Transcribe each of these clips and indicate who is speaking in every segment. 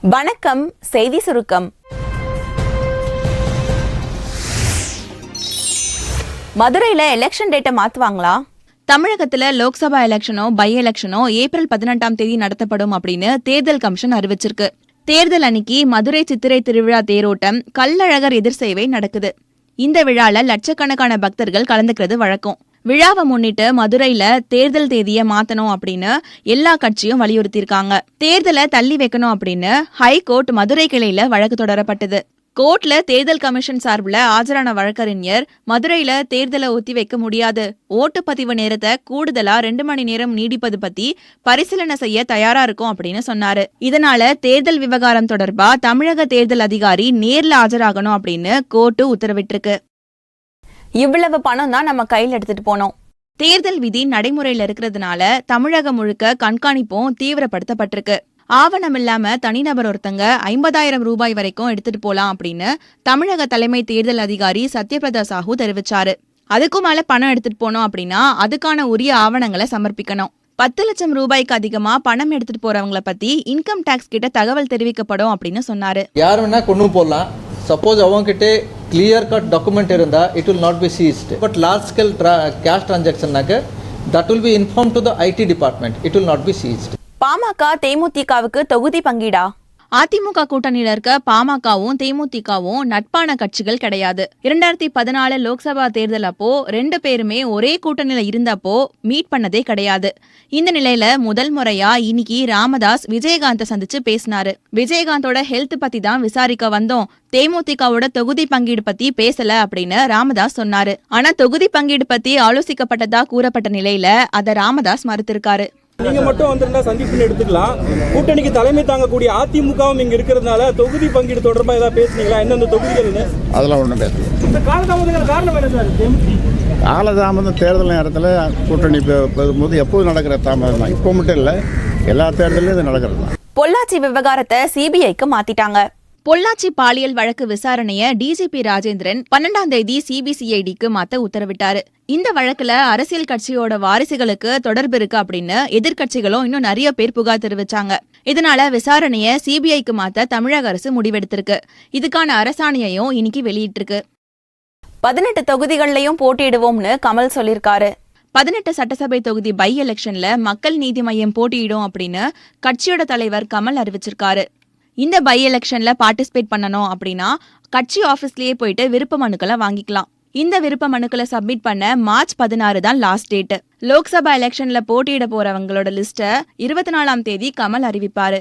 Speaker 1: வணக்கம் செய்தி சுருக்கம். மதுரையில் எலெக்ஷன் டேட்டை மாத்துவாங்களா?
Speaker 2: தமிழகத்தில் லோக்சபா எலெக்ஷனோ பை எலெக்ஷனோ ஏப்ரல் பதினெட்டாம் தேதி நடத்தப்படும் அப்படின்னு தேர்தல் கமிஷன் அறிவிச்சிருக்கு. தேர்தல் அன்னைக்கு மதுரை சித்திரை திருவிழா தேரோட்டம் கள்ளழகர் எதிர் சேவை நடக்குது. இந்த விழால லட்சக்கணக்கான பக்தர்கள் கலந்துக்கிறது வழக்கம். விழாவை முன்னிட்டு மதுரையில தேர்தல் தேதியை மாத்தணும் அப்படின்னு எல்லா கட்சியும் வலியுறுத்தியிருக்காங்க. தேர்தலை தள்ளி வைக்கணும் அப்படின்னு ஹைகோர்ட் மதுரை கிளையில வழக்கு தொடரப்பட்டது. கோர்ட்ல தேர்தல் கமிஷன் சார்பில் ஆஜரான வழக்கறிஞர் மதுரையில தேர்தலை ஒத்திவைக்க முடியாது. ஓட்டுப்பதிவு நேரத்தை கூடுதலா ரெண்டு மணி நேரம் நீடிப்பது பத்தி பரிசீலனை செய்ய தயாரா இருக்கும் அப்படின்னு சொன்னாரு. இதனால தேர்தல் விவகாரம் தொடர்பா தமிழக தேர்தல் அதிகாரி நேர்ல ஆஜராகணும் அப்படின்னு கோர்ட்டு உத்தரவிட்டிருக்கு.
Speaker 1: இவ்வளவு பணம் தான் நம்ம கையில் எடுத்துட்டு போனோம்.
Speaker 2: தேர்தல் விதி நடைமுறையில இருக்கிறதுனால தமிழகம் முழுக்க கண்காணிப்பும் தீவிரப்படுத்தப்பட்டிருக்கு. ஆவணம் இல்லாம தனிநபர் ஒருத்தங்க ஐம்பதாயிரம் ரூபாய் வரைக்கும் எடுத்துட்டு போலாம் அப்படின்னு தமிழக தலைமை தேர்தல் அதிகாரி சத்யபிரதா சாஹூ தெரிவிச்சாரு. அதுக்கும் மேல பணம் எடுத்துட்டு போனோம் அப்படின்னா அதுக்கான உரிய ஆவணங்களை சமர்ப்பிக்கணும். பத்து லட்சம் ரூபாய்க்கு அதிகமா பணம் எடுத்துட்டு போறவங்கள பத்தி இன்கம் டாக்ஸ் கிட்ட தகவல் தெரிவிக்கப்படும் அப்படின்னு சொன்னாரு.
Speaker 3: யார் வேணால் கொண்டு போடலாம் சப்போஸ் அவங்ககிட்ட கிளியர் கட் டாக்குமெண்ட் இருந்தால் it will not be seized but large scale draw cash ட்ரான்சாக்ஷன்னாக்க that will be inform to the IT department it will not be seized
Speaker 1: PMK தேமுதிகவுக்கு தொகுதி பங்கீடா?
Speaker 2: அதிமுக கூட்டணியில இருக்க பாமகவும் தேமுதிகவும் நட்பான கட்சிகள் கிடையாது. இரண்டாயிரத்தி பதினாலு லோக்சபா தேர்தல் அப்போ ரெண்டு பேருமே ஒரே கூட்டணியில இருந்தப்போ மீட் பண்ணதே கிடையாது. இந்த நிலையில முதல் முறையா இன்னைக்கு ராமதாஸ் விஜயகாந்த சந்திச்சு பேசினாரு. விஜயகாந்தோட ஹெல்த் பத்தி தான் விசாரிக்க வந்தோம். தேமுதிகவோட தொகுதி பங்கீடு பத்தி பேசல அப்படின்னு ராமதாஸ் சொன்னாரு. ஆனா தொகுதி பங்கீடு பத்தி ஆலோசிக்கப்பட்டதா கூறப்பட்ட நிலையில அதை ராமதாஸ் மறுத்திருக்காரு.
Speaker 4: நீங்க மட்டும் வந்திருந்தா சந்திப்புன்னு எடுத்துக்கலாம். கூட்டணிக்கு தலைமை தாங்கக்கூடிய அதிமுகவும் இங்க இருக்கிறதுனால தொகுதி பங்கீடு தொடர்பா ஏதாவது பேசுனீங்களா? எந்தெந்த தொகுதிகள்னு
Speaker 5: அதெல்லாம் ஒன்றும் பேசல.
Speaker 4: இந்த காலதாமதங்கள் காரணம் என்ன சார்?
Speaker 5: காலதாமதம் தேர்தல் நேரத்தில் கூட்டணி பெ- பெறும்போது எப்போதும் நடக்கிற தாமதம் தான் இப்போ மட்டும் இல்லை எல்லா தேர்தலையும் இது நடக்கிறது தான்
Speaker 1: பொள்ளாச்சி விவகாரத்தை சிபிஐக்கு மாத்திட்டாங்க.
Speaker 2: பொள்ளாச்சி பாலியல் வழக்கு விசாரணைய டிஜிபி ராஜேந்திரன் பன்னெண்டாம் தேதி சிபிசிஐடிக்கு மாத்த உத்தரவிட்டாரு. இந்த வழக்குல அரசியல் கட்சியோட வாரிசுகளுக்கு தொடர்பு இருக்கு அப்படின்னு எதிர்க்கட்சிகளும் இன்னும் நிறைய பேர் புகார் தெரிவிச்சாங்க. இதனால விசாரணைய சிபிஐக்கு மாத்த தமிழக அரசு முடிவெடுத்திருக்கு. இதுக்கான அரசாணையையும் இன்னைக்கு வெளியிட்டிருக்கு.
Speaker 1: பதினெட்டு தொகுதிகள்லயும் போட்டியிடுவோம்னு கமல் சொல்லியிருக்காரு.
Speaker 2: பதினெட்டு சட்டசபை தொகுதி பை எலெக்ஷன்ல மக்கள் நீதி மய்யம் போட்டியிடும் அப்படின்னு கட்சியோட தலைவர் கமல் அறிவிச்சிருக்காரு. இந்த பை எலெக்ஷன்ல பார்ட்டிசிபேட் பண்ணணும் அப்படின்னா கட்சி ஆபீஸ்லயே போயிட்டு விருப்ப மனுக்களை வாங்கிக்கலாம். இந்த விருப்ப மனுக்களை சப்மிட் பண்ண மார்ச் பதினாறு தான் லாஸ்ட் டேட் லோக்சபா எலெக்ஷன்ல போட்டியிட போறவங்களோட லிஸ்ட்டை இருபத்தி நாலாம் தேதி கமல் அறிவிப்பாரு.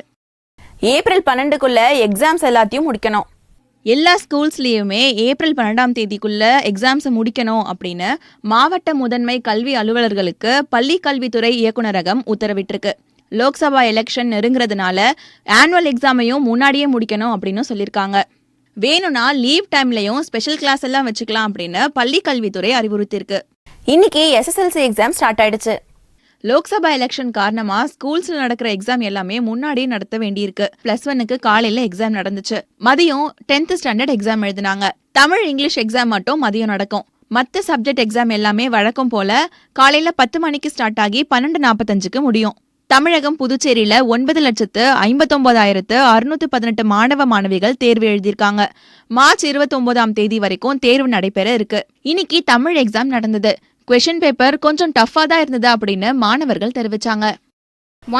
Speaker 1: ஏப்ரல் பன்னெண்டுக்குள்ள எக்ஸாம்ஸ் எல்லாத்தையும் முடிக்கணும்.
Speaker 2: எல்லா ஸ்கூல்ஸ்லேயுமே ஏப்ரல் பன்னெண்டாம் தேதிக்குள்ள எக்ஸாம்ஸை முடிக்கணும் அப்படின்னு மாவட்ட முதன்மை கல்வி அலுவலர்களுக்கு பள்ளி கல்வித்துறை இயக்குனரகம் உத்தரவிட்டிருக்கு. லோக்சபா எலெக்ஷன் நெருங்குறதுனால ஆனுவல் எக்ஸாமையும் முன்னாடியே முடிக்கணும் அப்படின்னு சொல்லியிருக்காங்க வேணும்னா லீவ் டைம்லையும் ஸ்பெஷல் கிளாஸ் எல்லாம் வச்சுக்கலாம் அப்படின்னு பள்ளி கல்வித்துறை அறிவுறுத்தியிருக்கு.
Speaker 1: இன்னைக்கு எஸ்எஸ்எல்சி எக்ஸாம் ஸ்டார்ட் ஆயிடுச்சு.
Speaker 2: லோக்சபா எலெக்ஷன் காரணமா ஸ்கூல்ஸ்ல நடக்கிற எக்ஸாம் எல்லாமே முன்னாடியே நடத்த வேண்டியிருக்கு. பிளஸ் ஒன்னுக்கு காலையில எக்ஸாம் நடந்துச்சு. மதியம் டென்த் ஸ்டாண்டர்ட் எக்ஸாம் எழுதினாங்க. தமிழ் இங்கிலீஷ் எக்ஸாம் மட்டும் மதியம் நடக்கும். மத்த சப்ஜெக்ட் எக்ஸாம் எல்லாமே வழக்கம் போல காலையில பத்து மணிக்கு ஸ்டார்ட் ஆகி பன்னெண்டு நாற்பத்தஞ்சுக்கு முடியும். தமிழகம் புதுச்சேரியில ஒன்பது லட்சத்து ஐம்பத்தொன்பதாயிரத்து அறுநூத்தி பதினெட்டு மாணவ மாணவிகள் தேர்வு எழுதியிருக்காங்க. மார்ச் இருபத்தொன்பதாம் தேதி வரைக்கும் தேர்வு நடைபெற இருக்கு. இன்னைக்கு தமிழ் எக்ஸாம் நடந்தது. கொஷின் பேப்பர் கொஞ்சம் டஃபா தான் இருந்தது அப்படின்னு மாணவர்கள் தெரிவிச்சாங்க.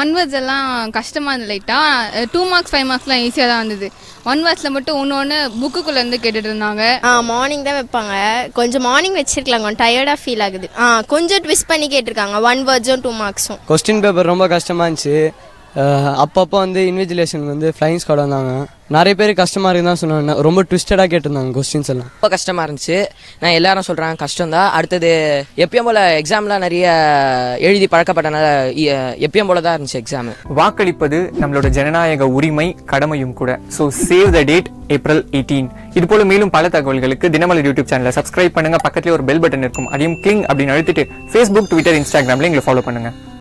Speaker 6: ஒன் வேர்ட்ஸ் எல்லாம் கஷ்டமாக இருந்தது லைட்டாக டூ மார்க்ஸ் ஃபைவ் மார்க்ஸ்லாம் ஈஸியாக தான் வந்தது. ஒன் வேர்ட்ஸில் மட்டும் ஒன்று ஒன்று புக்குக்குள்ளேருந்து கேட்டுட்டு இருந்தாங்க.
Speaker 7: ஆ மார்னிங் தான் வைப்பாங்க. கொஞ்சம் மார்னிங் வச்சிருக்கலாம். கொஞ்சம் டயர்டாக ஃபீல் ஆகுது. ஆ கொஞ்சம் ட்விஸ்ட் பண்ணி கேட்டிருக்காங்க. ஒன் வேர்ட்ஸும் டூ மார்க்ஸும்
Speaker 8: கொஸ்டின் பேப்பர் ரொம்ப கஷ்டமாக இருந்துச்சு. அப்பப்போ வந்து இன்விஜிலேஷன் வந்து ஃப்ளைங் ஸ்குவாட் வந்தாங்க. நிறைய பேர் கஷ்டமாக இருக்குன்னு தான் சொன்னாங்க. ரொம்ப ட்விஸ்டடாக கேட்டிருந்தாங்க கொஸ்டின்ஸ் எல்லாம்.
Speaker 9: ரொம்ப கஷ்டமாக இருந்துச்சு. நான் எல்லாரும் சொல்கிறாங்க கஷ்டம் தான் அடுத்தது எப்பயும் போல் எக்ஸாம்லாம் நிறைய எழுதி பழக்கப்பட்டனால எப்பயும் போல தான் இருந்துச்சு எக்ஸாமு
Speaker 10: வாக்களிப்பது நம்மளோட ஜனநாயக உரிமை கடமையும் கூட. So save the date April eighteen இது போல மேலும் பல தகவல்களுக்கு தினமலர் யூடியூப் சேனலை சப்ஸ்கிரைப் பண்ணுங்க. பக்கத்துலேயே ஒரு பெல் பட்டன் இருக்கும். அதையும் கிளிங் அப்படின்னு அழுத்திட்டு ஃபேஸ்புக் ட்விட்டர் இன்ஸ்டாகிராம்ல எங்களை ஃபாலோ பண்ணுங்க.